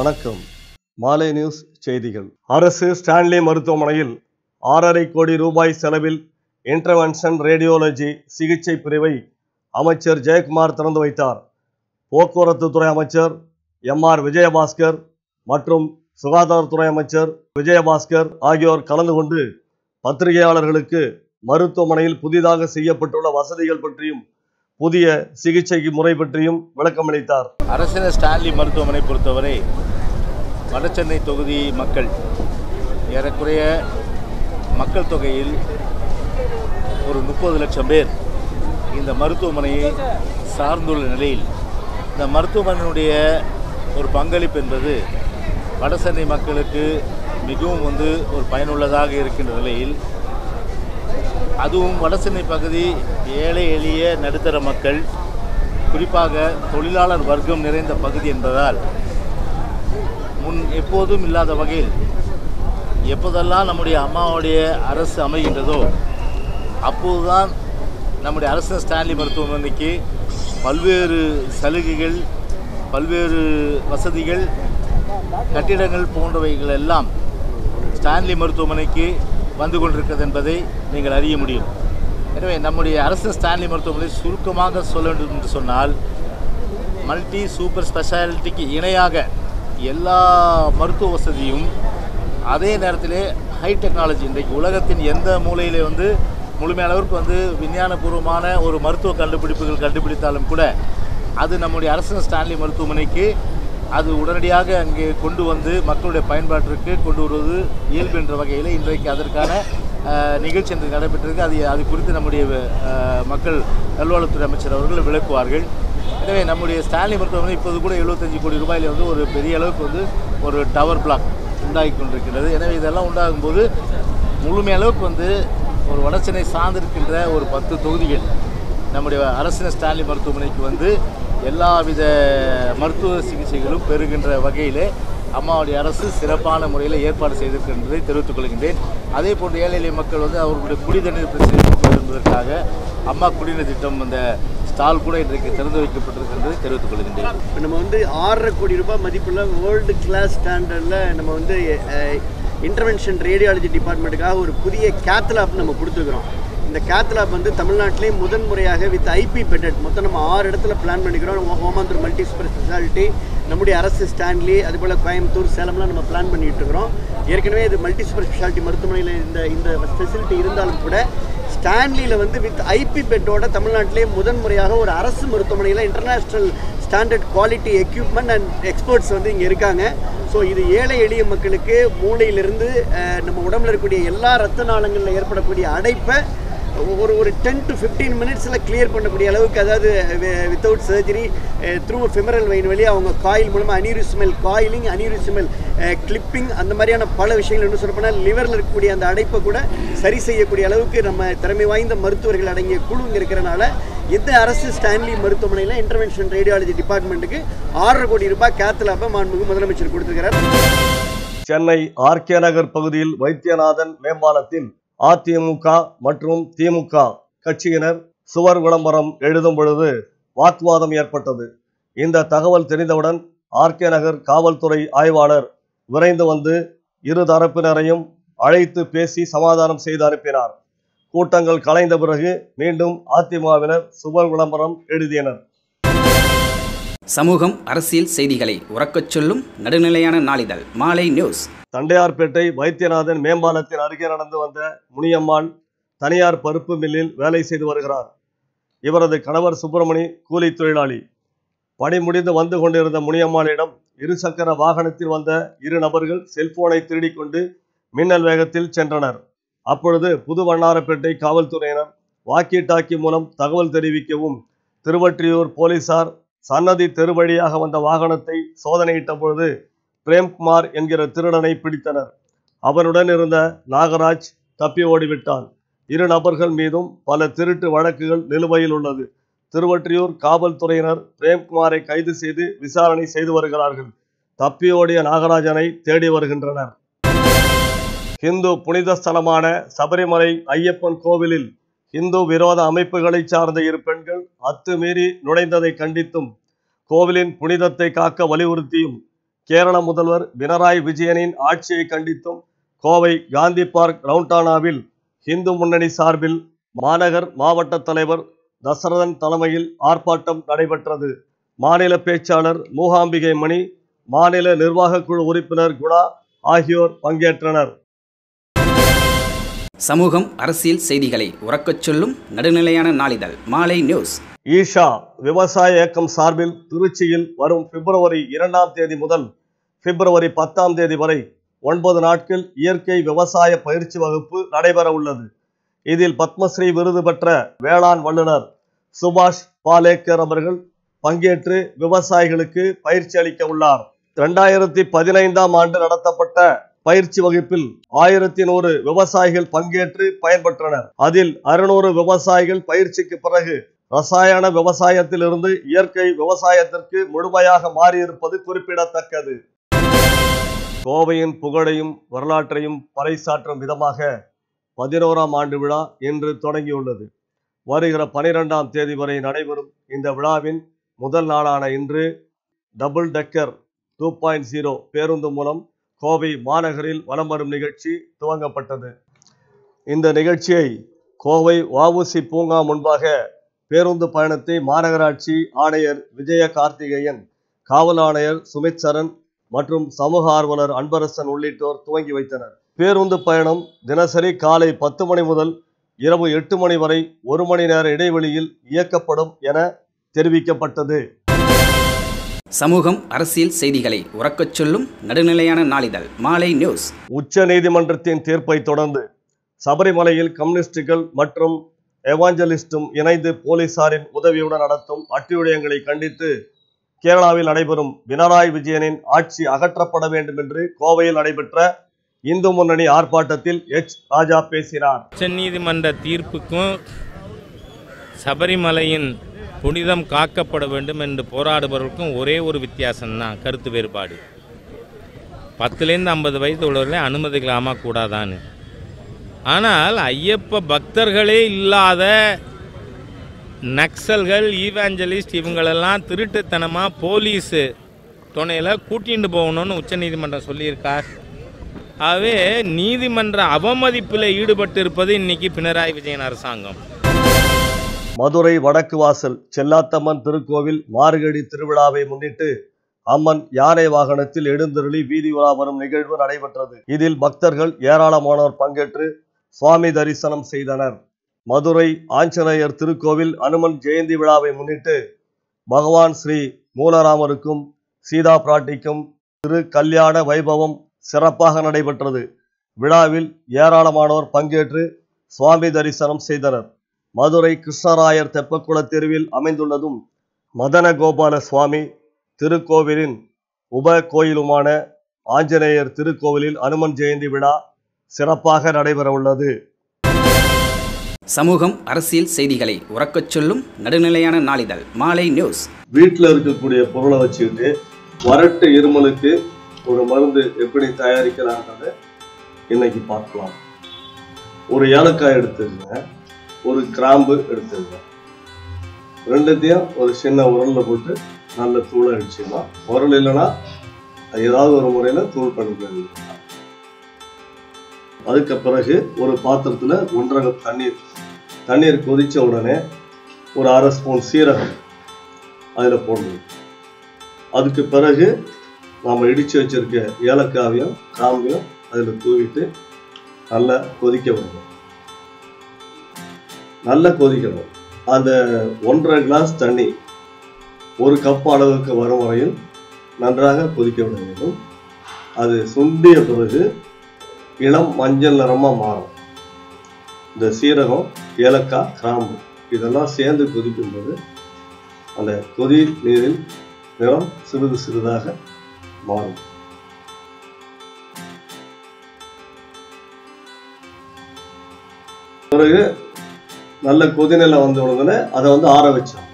வணக்கம். மாலை நியூஸ் செய்திகள். அரசு ஸ்டான்லி மருத்துவமனையில் ஆறரை கோடி ரூபாய் செலவில் இன்டர்வென்ஷன் ரேடியோலஜி சிகிச்சை பிரிவை அமைச்சர் ஜெயக்குமார் திறந்து வைத்தார். போக்குவரத்து துறை அமைச்சர் எம் ஆர் விஜயபாஸ்கர் மற்றும் சுகாதாரத்துறை அமைச்சர் விஜயபாஸ்கர் ஆகியோர் கலந்து கொண்டு பத்திரிகையாளர்களுக்கு மருத்துவமனையில் புதிதாக செய்யப்பட்டுள்ள வசதிகள் பற்றியும் புதிய சிகிச்சை முறை பற்றியும் விளக்கமளித்தார். அரசினர் ஸ்டான்லி மருத்துவமனை பொறுத்தவரை வடசென்னை தொகுதி மக்கள் ஏறக்குறைய மக்கள் தொகையில் ஒரு முப்பது லட்சம் பேர் இந்த மருத்துவமனையை சார்ந்துள்ள நிலையில் இந்த மருத்துவமனையினுடைய ஒரு பங்களிப்பு என்பது வடசென்னை மக்களுக்கு மிகவும் வந்து ஒரு பயனுள்ளதாக இருக்கின்ற நிலையில் அதுவும் வடசென்னை பகுதி ஏழை எளிய நடுத்தர மக்கள் குறிப்பாக தொழிலாளர் வர்க்கம் நிறைந்த பகுதி என்பதால் முன் எப்போதும் இல்லாத வகையில் எப்போதெல்லாம் நம்முடைய அம்மாவுடைய அரசு அமைகின்றதோ அப்போதுதான் நம்முடைய அரசு ஸ்டான்லி மருத்துவமனைக்கு பல்வேறு சலுகைகள் பல்வேறு வசதிகள் கட்டிடங்கள் போன்றவைகள் எல்லாம் ஸ்டான்லி மருத்துவமனைக்கு வந்து கொண்டிருக்கிறது என்பதை நீங்கள் அறிய முடியும். எனவே நம்முடைய அரசு ஸ்டான்லி மருத்துவமனை சுருக்கமாக சொல்ல வேண்டும் என்று சொன்னால் மல்டி சூப்பர் ஸ்பெஷாலிட்டிக்கு இணையாக எல்லா மருத்துவ வசதியும் அதே நேரத்தில் ஹை டெக்னாலஜி இன்றைக்கு உலகத்தின் எந்த மூலையிலே வந்து முழுமையான வந்து விஞ்ஞானபூர்வமான ஒரு மருத்துவ கண்டுபிடிப்புகள் கண்டுபிடித்தாலும் கூட அது நம்முடைய அரசு ஸ்டான்லி மருத்துவமனைக்கு அது உடனடியாக அங்கே கொண்டு வந்து மக்களுடைய பயன்பாட்டிற்கு கொண்டு வருவது இயல்பு என்ற வகையில் இன்றைக்கு அதற்கான நிகழ்ச்சி என்று நடைபெற்றிருக்கு. அது அது குறித்து நம்முடைய மக்கள் நல்வாழ்வுத்துறை அமைச்சர் அவர்கள் விளக்குவார்கள். எனவே நம்முடைய ஸ்டான்லி மருத்துவமனை இப்போது கூட 75 கோடி ரூபாயில் வந்து ஒரு பெரிய அளவுக்கு வந்து ஒரு டவர் பிளாக் உண்டாகி கொண்டிருக்கிறது எனவே இதெல்லாம் உண்டாகும்போது போது முழுமையளவுக்கு வந்து ஒரு வடசென்னை சார்ந்திருக்கின்ற ஒரு பத்து தொகுதிகள் நம்முடைய அரசின ஸ்டாலின் மருத்துவமனைக்கு வந்து எல்லாவித மருத்துவ சிகிச்சைகளும் பெறுகின்ற வகையிலே அம்மாவுடைய அரசு சிறப்பான முறையில் ஏற்பாடு செய்திருக்கின்றதை தெரிவித்துக் கொள்கின்றேன். அதே போன்று ஏழை எளிய மக்கள் வந்து அவர்களுடைய குடிதண்ணீர் பிரச்சனை என்பதற்காக அம்மா குடிநீர் திட்டம் அந்த ஸ்டால் கூட இன்றைக்கு திறந்து வைக்கப்பட்டிருக்கிறது. தெரிவித்துக் கொள்கின்றேன். இப்போ நம்ம வந்து ஆறரை கோடி ரூபாய் மதிப்புள்ள வேர்ல்டு கிளாஸ் ஸ்டாண்டர்டில் நம்ம வந்து இன்டர்வென்ஷன் ரேடியாலஜி டிபார்ட்மெண்ட்டுக்காக ஒரு புதிய கேத்லாப் நம்ம கொடுத்துருக்குறோம். இந்த கேத்லாப் வந்து தமிழ்நாட்டிலே முதன் முறையாக வித் ஐபி பெட்டட் மொத்தம் நம்ம ஆறு இடத்துல பிளான் பண்ணிக்கிறோம். ஓமாந்தூர் மல்டி ஸ்பெஷாலிட்டி நம்முடைய அரசு ஸ்டான்லி அதுபோல் கோயம்புத்தூர் சேலம்லாம் நம்ம பிளான் பண்ணிட்டு இருக்கிறோம். ஏற்கனவே இது மல்டி ஸ்பெஷாலிட்டி மருத்துவமனையில் இந்த இந்த ஃபெசிலிட்டி இருந்தாலும் கூட ஸ்டான்லியில் வந்து வித் ஐபி பெட்டோட தமிழ்நாட்டிலே முதன் முறையாக ஒரு அரசு மருத்துவமனையில் international standard quality equipment and experts வந்து இங்கே இருக்காங்க. ஸோ இது ஏழை எளிய மக்களுக்கு மூளையிலிருந்து நம்ம உடம்புல இருக்கக்கூடிய எல்லா ரத்த நாளங்களில் ஏற்படக்கூடிய அடைப்பை ஒரு ஒரு டென் டு ஃபிஃப்டீன் மினிட்ஸில் கிளியர் பண்ணக்கூடிய அளவுக்கு அதாவது without surgery through femoral vein வழி அவங்க காயில் மூலமாக அனியூரிசமல் காயிலிங் அனியூரிசமல் கிளிப்பிங் அந்த மாதிரியான பல விஷயங்கள் என்ன சொல்லப்போனால் லிவரில் இருக்கக்கூடிய அந்த அடைப்பை கூட சரி செய்யக்கூடிய அளவுக்கு நம்ம திறமை வாய்ந்த மருத்துவர்கள் அடங்கிய குழுங்க இருக்கிறனால இந்த அரசு ஸ்டான்லி மருத்துவமனையில் இன்டர்வென்ஷன் ரேடியாலஜி டிபார்ட்மெண்ட்டுக்கு ஆறரை கோடி ரூபாய் கேத்லாப்பை மாண்புமிகு முதலமைச்சர் கொடுத்துருக்கிறார். சென்னை ஆர்கே நகர் பகுதியில் வைத்தியநாதன் மேம்பாலத்தில் அதிமுக மற்றும் திமுக கட்சியினர் சுவர் விளம்பரம் எழுதும் பொழுது வாக்குவாதம் ஏற்பட்டது. இந்த தகவல் தெரிந்தவுடன் ஆர்கே நகர் காவல்துறை ஆய்வாளர் விரைந்து வந்து இரு தரப்பினரையும் அழைத்து பேசி சமாதானம் செய்து அனுப்பினார். கூட்டங்கள் கலைந்த பிறகு மீண்டும் அதிமுகவினர் சுவர் விளம்பரம் எழுதினர். சமூகம் அரசியல் செய்திகளை உறக்கச் சொல்லும் நடுநிலையான நாளிதழ் மாலை நியூஸ். தண்டையார்பேட்டை வைத்தியநாதன் மேம்பாலத்தின் அருகே நடந்து வந்த முனியம்மாள் தனியார் பருப்பு மில்லில் வேலை செய்து வருகிறார். இவரது கணவர் சுப்பிரமணி கூலி தொழிலாளி. பணி முடிந்து வந்து கொண்டிருந்த முனியம்மாளிடம் இருசக்கர வாகனத்தில் வந்த இரு நபர்கள் செல்போனை திருடிக் கொண்டு மின்னல் வேகத்தில் சென்றனர். அப்பொழுது புது வண்ணாரப்பேட்டை காவல்துறையினர் வாக்கி டாக்கி மூலம் தகவல் தெரிவிக்கவும் திருவற்றியூர் போலீசார் சன்னதி தெரு வழியாக வந்த வாகனத்தை சோதனையிட்ட பொழுது பிரேம்குமார் என்கிற திருடனை பிடித்தனர். அவனுடன் இருந்த நாகராஜ் தப்பி ஓடிவிட்டான். இரு நபர்கள் மீதும் பல திருட்டு வழக்குகள் நிலுவையில் உள்ளது. திருவற்றியூர் காவல்துறையினர் பிரேம்குமாரை கைது செய்து விசாரணை செய்து வருகிறார்கள். தப்பியோடிய நாகராஜனை தேடி வருகின்றனர். இந்து புனித ஸ்தலமான சபரிமலை ஐயப்பன் கோவிலில் இந்து விரோத அமைப்புகளை சார்ந்த இரு பெண்கள் அத்துமீறி நுழைந்ததை கண்டித்தும் கோவிலின் புனிதத்தை காக்க வலியுறுத்தியும் கேரள முதல்வர் பினராயி விஜயனின் ஆட்சியை கண்டித்தும் கோவை காந்தி பார்க் ரவுண்டானாவில் இந்து முன்னணி சார்பில் மாநகர் மாவட்ட தலைவர் தசரதன் தலைமையில் ஆர்ப்பாட்டம் நடைபெற்றது. மாநில பேச்சாளர் மூகாம்பிகை மணி மாநில நிர்வாகக் குழு உறுப்பினர் குணா ஆகியோர் பங்கேற்றனர். சமூகம் அரசியல் செய்திகளை உறக்கச் சொல்லும் நடுநிலையான நாளிதழ் மாலை நியூஸ். ஈஷா விவசாய இயக்கம் சார்பில் திருச்சியில் வரும் பிப்ரவரி இரண்டாம் தேதி முதல் பிப்ரவரி பத்தாம் தேதி வரை ஒன்பது நாட்கள் இயற்கை விவசாய பயிற்சி வகுப்பு நடைபெற உள்ளது. இதில் பத்மஸ்ரீ விருது பெற்ற வேளாண் வல்லுநர் சுபாஷ் பாலேக்கர் அவர்கள் பங்கேற்று விவசாயிகளுக்கு பயிற்சி அளிக்க உள்ளார். இரண்டாயிரத்தி பதினைந்தாம் ஆண்டு நடத்தப்பட்ட பயிற்சி வகுப்பில் ஆயிரத்தி நூறு விவசாயிகள் பங்கேற்று பயன்பெற்றனர். அதில் அறுநூறு விவசாயிகள் பயிற்சிக்கு பிறகு ரசாயன விவசாயத்திலிருந்து இயற்கை விவசாயத்திற்கு முழுமையாக மாறியிருப்பது குறிப்பிடத்தக்கது. கோவையின் புகழையும் வரலாற்றையும் பறைசாற்றும் விதமாக பதினோராம் ஆண்டு விழா இன்று தொடங்கியுள்ளது. வருகிற பனிரெண்டாம் தேதி வரை நடைபெறும் இந்த விழாவின் முதல் நாளான இன்று double decker two point zero பேருந்து மூலம் கோவை மாநகரில் வலம் வரும் நிகழ்ச்சி துவங்கப்பட்டது. இந்த நிகழ்ச்சியை கோவை வஉசி பூங்கா முன்பாக பேருந்து பயணத்தை மாநகராட்சி ஆணையர் விஜய கார்த்திகேயன் காவல் ஆணையர் சுமித் சரண் மற்றும் சமூக ஆர்வலர் அன்பரசன் உள்ளிட்டோர் துவங்கி வைத்தனர். பேருந்து பயணம் தினசரி காலை பத்து மணி முதல் இரவு எட்டு மணி வரை ஒரு மணி நேர இடைவெளியில் இயக்கப்படும் என தெரிவிக்கப்பட்டது. சமூகம் அரசியல் செய்திகளை உறக்கச் சொல்லும் நடுநிலையான நாளிதழ் மாலை நியூஸ். உச்ச நீதிமன்றத்தின் தீர்ப்பை தொடர்ந்து சபரிமலையில் கம்யூனிஸ்டுகள் மற்றும் எவாஞ்சலிஸ்டும் இணைந்து போலீசாரின் உதவியுடன் நடத்தும் அட்டுழியங்களை கண்டித்து கேரளாவில் நடைபெறும் பினராயி விஜயனின் ஆட்சி அகற்றப்பட வேண்டும் என்று கோவையில் நடைபெற்ற இந்து முன்னணி ஆர்ப்பாட்டத்தில் எச். ராஜா பேசினார். உச்சநீதிமன்ற தீர்ப்புக்கும் சபரிமலையின் புனிதம் காக்கப்பட வேண்டும் என்று போராடுபவர்களுக்கும் ஒரே ஒரு வித்தியாசம்தான் கருத்து வேறுபாடு. பத்துலேருந்து ஐம்பது வயது உள்ளவர்களே அனுமதிக்கலாமா கூடாதான்னு. ஆனால் ஐயப்ப பக்தர்களே இல்லாத நக்சல்கள் ஈவாஞ்சலிஸ்ட் இவங்களெல்லாம் திருட்டுத்தனமாக போலீஸு துணையில் கூட்டிகிட்டு போகணும்னு உச்சநீதிமன்றம் சொல்லியிருக்கார். ஆகவே நீதிமன்ற அவமதிப்பில் ஈடுபட்டு இருப்பது இன்னைக்கு பினராயி விஜயன் அரசாங்கம். மதுரை வடக்கு வாசல் செல்லாத்தம்மன் திருக்கோவில் மார்கழி திருவிழாவை முன்னிட்டு அம்மன் யானை வாகனத்தில் எழுந்தருளி வீதி உலா வரும் நிகழ்வு நடைபெற்றது. இதில் பக்தர்கள் ஏராளமானோர் பங்கேற்று சுவாமி தரிசனம் செய்தனர். மதுரை ஆஞ்சநேயர் திருக்கோவில் அனுமன் ஜெயந்தி விழாவை முன்னிட்டு பகவான் ஸ்ரீ மூலராமருக்கும் சீதா பிராட்டிக்கும் திரு கல்யாண வைபவம் சிறப்பாக நடைபெற்றது. விழாவில் ஏராளமானோர் பங்கேற்று சுவாமி தரிசனம் செய்தனர். மதுரை கிருஷ்ணராயர் தெப்பக்குள தெருவில் அமைந்துள்ளதும் மதன கோபால சுவாமி திருக்கோவிலின் உப கோயிலுமான ஆஞ்சநேயர் திருக்கோவிலில் அனுமன் ஜெயந்தி விழா சிறப்பாக நடைபெறவுள்ளது. சமூகம் அரசியல் செய்திகளை உறக்கச் சொல்லும் நடுநிலையான நாளிதழ் மாலை நியூஸ். வீட்டில் இருக்கக்கூடிய பொருளை வச்சுக்கிட்டு வறட்டு இருமலுக்கு ஒரு மருந்து எப்படி தயாரிக்கலான்றதை இன்னைக்கு பார்க்கலாம். ஒரு ஏலக்காய் எடுத்துக்கங்க ஒரு கிராம்பு எடுத்துருவோம் ரெண்டுத்தையும் ஒரு சின்ன உரல்ல போட்டு நல்ல தூளை அடிச்சுக்கலாம். உரல் இல்லைன்னா அது ஏதாவது ஒரு முறையில தூள் பண்ணிக்கலாம் அதுக்கு பிறகு ஒரு பாத்திரத்துல ஒன்றரை கப் தண்ணீர் தண்ணீர் கொதித்த உடனே ஒரு அரை ஸ்பூன் சீரகம் அதில் போடணும். அதுக்கு பிறகு நாம் இடித்து வச்சிருக்க ஏலக்காவையும் கிராம்பையும் அதில் தூவிட்டு நல்லா கொதிக்க விடணும். நல்லா கொதிக்கணும். அந்த ஒன்றரை கிளாஸ் தண்ணி ஒரு கப் அளவுக்கு வரும் வரையும் நன்றாக கொதிக்க விட வேண்டும். அது சுண்டிய பிறகு இளம் மஞ்சள் நிறமாக மாறும். இந்த சீரகம் ஏலக்காய் கிராம்பு இதெல்லாம் சேர்ந்து கொதிக்கும்போது அந்த கொதி நீரில் நிறம் சிறிது சிறிதாக மாறும். பிறகு நல்ல கொதிநிலை வந்த உடனே அதை வந்து ஆற வச்சோம்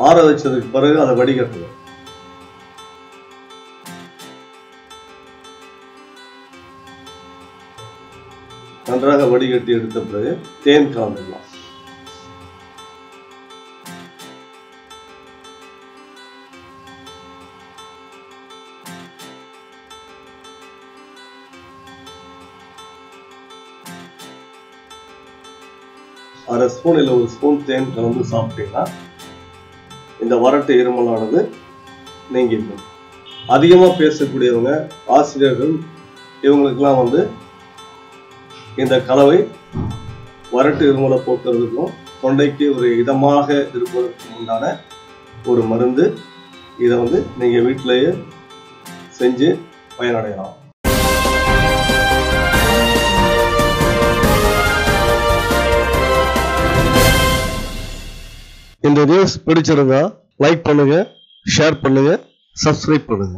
ஆற வச்சதுக்கு பிறகு அதை வடிகட்டணும் நன்றாக வடிகட்டி எடுத்த பிறகு தேன் கலந்துடலாம் அரை ஸ்பூன் இல்லை ஒரு ஸ்பூன் தேன் கலந்து சாப்பிட்டீங்கன்னா இந்த வறட்டு இருமலானது நீங்கிடும் அதிகமாக பேசக்கூடியவங்க ஆசிரியர்கள் இவங்களுக்கெல்லாம் வந்து இந்த கலவை வறட்டு இருமலை போக்குறதுக்கும் தொண்டைக்கு ஒரு இதமாக இருப்பதற்கும் உண்டான ஒரு மருந்து. இதை வந்து நீங்கள் வீட்டிலேயே செஞ்சு பயனடையலாம். இந்த நியூஸ் பிடிச்சிருந்தா லைக் பண்ணுங்க ஷேர் பண்ணுங்க சப்ஸ்கிரைப் பண்ணுங்க.